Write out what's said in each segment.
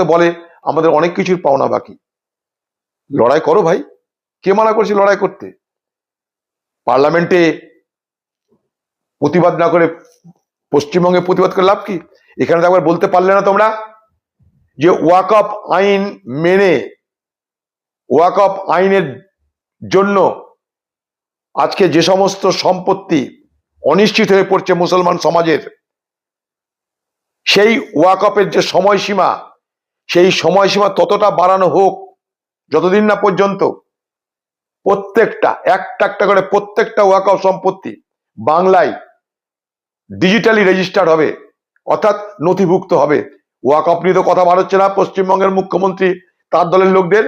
তো বলে, আমাদের অনেক কিছুর পাওনা বাকি। লড়াই করো ভাই। কে মানা করছে লড়াই করতে? পার্লামেন্টে প্রতিবাদ না করে, পশ্চিমবঙ্গে প্রতিবাদ করে লাভ কি? এখানে তো একবার বলতে পারলে না তোমরা যে ওয়াকআপ আইন মেনে ওয়াকআপ আইনের জন্য আজকে যে সমস্ত সম্পত্তি অনিশ্চিত হয়ে পড়ছে মুসলমান সমাজের, সেই ওয়াকআপের যে সময়সীমা সেই সময়সীমা ততটা বাড়ানো হোক যতদিন না পর্যন্ত প্রত্যেকটা, একটা একটা করে প্রত্যেকটা ওয়াকআপ সম্পত্তি বাংলায় ডিজিটালি রেজিস্টার্ড হবে, অর্থাৎ নথিভুক্ত হবে। ওয়াকআপ নিয়ে তো কথা বার হচ্ছে না, পশ্চিমবঙ্গের মুখ্যমন্ত্রী, তার দলের লোকদের।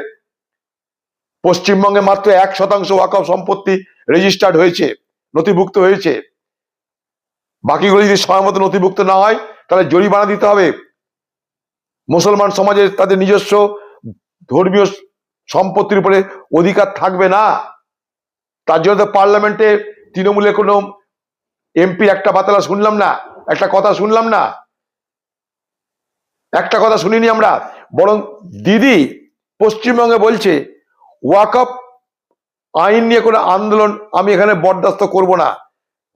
পশ্চিমবঙ্গে মাত্র এক শতাংশ ওয়াকআপ সম্পত্তি রেজিস্টার্ড হয়েছে, নথিভুক্ত হয়েছে। বাকিগুলো যদি সময় মতো নথিভুক্ত না হয়, তাহলে জরিমানা দিতে হবে। মুসলমান সমাজের তাদের নিজস্ব ধর্মীয় সম্পত্তির উপরে অধিকার থাকবে না। তার জন্য তো পার্লামেন্টে তৃণমূলের কোনো এমপির একটা বাতালা শুনলাম না, একটা কথা শুনলাম না। একটা কথা শুনিনি আমরা, বরং দিদি পশ্চিমবঙ্গে বলছে ওয়াকআপ আইন নিয়ে কোনো আন্দোলন আমি এখানে বরদাস্ত করব না।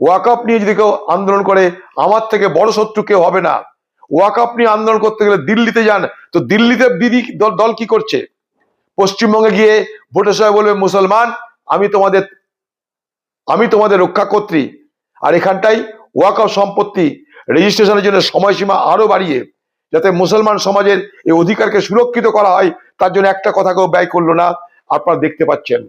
ওয়াকআপ নিয়ে যদি কেউ আন্দোলন করে, আমার থেকে বড় শত্রু কেউ হবে না। ওয়াকআপ নিয়ে আন্দোলন করতে গেলে দিল্লিতে যান। তো দিল্লিতে দিদি দল কি করছে? পশ্চিমবঙ্গে গিয়ে ভোটের সময় বলবে, মুসলমান, আমি তোমাদের আমি তোমাদের রক্ষা কর্ত্রী আর এখানটাই ওয়াকআপ সম্পত্তি রেজিস্ট্রেশনের জন্য সময়সীমা আরও বাড়িয়ে, যাতে মুসলমান সমাজের এই অধিকারকে সুরক্ষিত করা হয়, তার জন্য একটা কথা কেউ ব্যয় করল না। আপনারা দেখতে পাচ্ছেন।